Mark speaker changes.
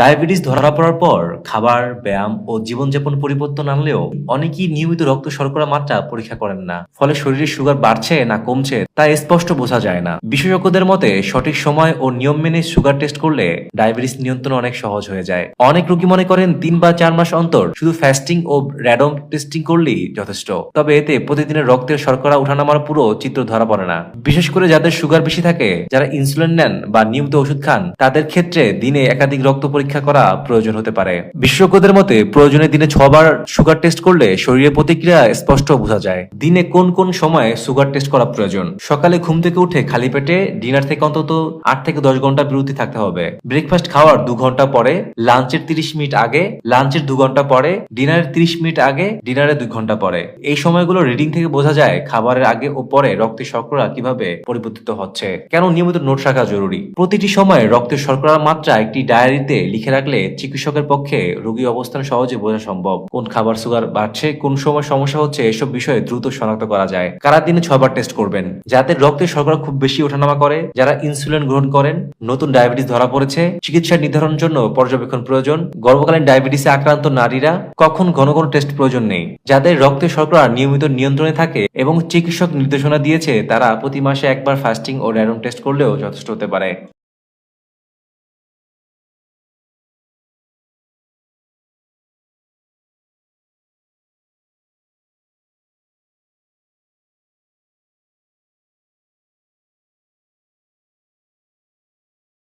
Speaker 1: Diabetes ধরা পড়ার পর খাবার, ব্যায়াম ও জীবনযাপন পরিবর্তন আনলেও অনেকেই নিয়মিত রক্ত শর্করা মাত্রা পরীক্ষা করেন না। ফলে শরীরে সুগার বাড়ছে না কমছে, তা স্পষ্ট বোঝা যায় না। বিশেষজ্ঞদের মতে, সঠিক সময় ও নিয়ম মেনে সুগার টেস্ট করলে ডায়াবেটিস নিয়ন্ত্রণ অনেক সহজ হয়ে যায়। অনেক রোগী মনে করেন তিন বা চার মাস অন্তর শুধু ফ্যাস্টিং ও র্যাডম টেস্টিং করলেই যথেষ্ট। তবে এতে প্রতিদিনের রক্তের শর্করা ওঠানামার পুরো চিত্র ধরা পড়ে না। বিশেষ করে যাদের সুগার বেশি থাকে, যারা ইনসুলিন নেন বা নিয়মিত ওষুধ খান, তাদের ক্ষেত্রে দিনে একাধিক রক্ত পরীক্ষা করা প্রয়োজন হতে পারে। বিশেষজ্ঞদের মতে, প্রয়োজনে দিনে ছবার সুগার টেস্ট করলে শরীরের প্রতিক্রিয়া স্পষ্ট বোঝা যায়। দিনে কোন কোন সময়ে সুগার টেস্ট করা প্রয়োজন? সকালে ঘুম থেকে উঠে খালি পেটে ডিনার থেকে অন্তত আট থেকে দশ ঘণ্টা বিরতি থাকতে হবে। ব্রেকফাস্ট খাওয়ার দু ঘণ্টা পরে, লাঞ্চের তিরিশ মিনিট আগে, লাঞ্চের দু ঘণ্টা পরে, ডিনারের তিরিশ মিনিট আগে, ডিনারের দুই ঘণ্টা পরে। এই সময়গুলো রিডিং থেকে বোঝা যায় খাবারের আগে ও পরে রক্তের শর্করা কীভাবে পরিবর্তিত হচ্ছে। কেন নিয়মিত নোট রাখা জরুরি? প্রতিটি সময় রক্তের শর্করার মাত্রা একটি ডায়েরিতে লিখে রাখলে চিকিৎসকের পক্ষে রোগীর অবস্থান সহজে বোঝা সম্ভব। কোন খাবার সুগার বাড়ছে, কোন সময় সমস্যা হচ্ছে, এসব বিষয়ে দ্রুত শনাক্ত করা যায়। কারা দিনে ছয়বার টেস্ট করবেন? যাদের রক্তের শর্করা খুব বেশি ওঠানামা করে, যারা ইনসুলিন গ্রহণ করেন, নতুন ডায়াবেটিস ধরা পড়েছে, চিকিৎসা নির্ধারণের জন্য পর্যবেক্ষণ প্রয়োজন। গর্ভকালীন ডায়াবেটিসে আক্রান্ত নারীরা কখন ঘন ঘন টেস্ট প্রয়োজন নেই। যাদের রক্তের শর্করা নিয়মিত নিয়ন্ত্রণে থাকে এবং চিকিৎসক নির্দেশনা দিয়েছে, তারা প্রতি মাসে একবার ফাস্টিং ও র্যান্ডম টেস্ট করলেও যথেষ্ট হতে পারে।